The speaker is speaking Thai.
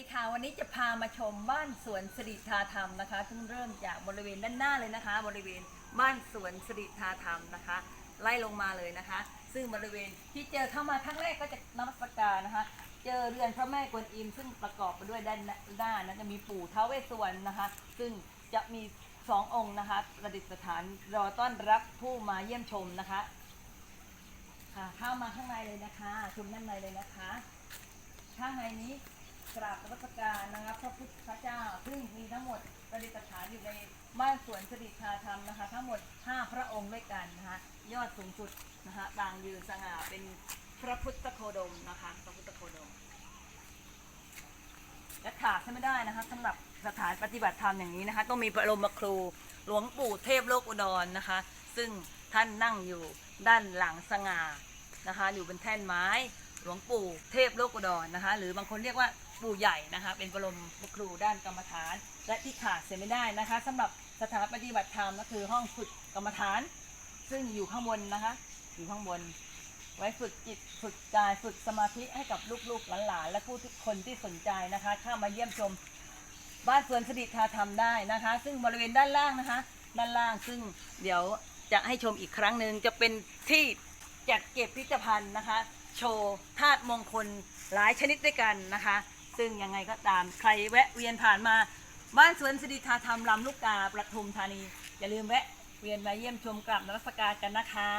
ดีค่ะวันนี้จะพามาชมบ้านสวนสิริธาธรรมนะคะซึ่งเริ่มจากบริเวณด้านหน้าเลยนะคะ บริเวณบ้านสวนสิริธาธรรมนะคะ ไล่ลงมาเลยนะคะ ซึ่งบริเวณที่เจอเข้ามาครั้งแรกก็จะนมัสการนะคะ เจอเรือนพระแม่กวนอิมซึ่งประกอบไปด้วยด้านหน้านะจะมีปู่ท้าวเวสสวรรณนะคะ ซึ่งจะมีสององค์นะคะประดิษฐานรอต้อนรับผู้มาเยี่ยมชมนะคะค่ะเข้ามาข้างในเลยนะคะชมด้านในเลยนะคะ ข้างในนี้ กราบนมัสการนะครับพระพุทธเจ้า ซึ่งมีทั้งหมดประดิษฐานอยู่ในบ้านสวนสิริธาธรรมนะคะ ทั้งหมด 5 พระองค์ด้วยกันนะคะยอดสูงสุดนะคะต่างยืนสง่าเป็นพระพุทธโคดมนะคะพระพุทธโคดมและขาดใช่ไม่ได้นะคะสำหรับสถานปฏิบัติธรรมอย่างนี้นะคะ ต้องมีพระบรมครูหลวงปู่เทพโลกอุดรนะคะ ซึ่งท่านนั่งอยู่ด้านหลังสง่านะคะ อยู่บนแท่นไม้ หลวงปู่เทพโลกอุดรนะคะ หรือบางคนเรียกว่าปู่ใหญ่นะคะ เป็นบรมครูด้านกรรมฐาน และที่ขาดเสียไม่ได้นะคะสำหรับสถานปฏิบัติธรรมก็คือห้องฝึกกรรมฐาน ซึ่งอยู่ข้างบนนะคะ อยู่ข้างบน ไว้ฝึกจิตฝึกกายฝึกสมาธิให้กับลูกๆหลานๆและผู้ทุกคนที่สนใจนะคะเข้ามาเยี่ยมชมบ้านสวนสดิธาทำได้นะคะ ซึ่งบริเวณด้านล่างนะคะ ด้านล่างซึ่งเดี๋ยวจะให้ชมอีกครั้งหนึ่งจะเป็นที่จัดเก็บพิพิธภัณฑ์นะคะ โชว์ธาตุมงคลหลายชนิดด้วยกันนะคะ ซึ่งยังไงก็ตามใครแวะเวียนผ่านมาบ้านสวนสดิธาธรรมลำลูกกาประทุมธานี อย่าลืมแวะเวียนมาเยี่ยมชมกลับนรัสการกันนะคะ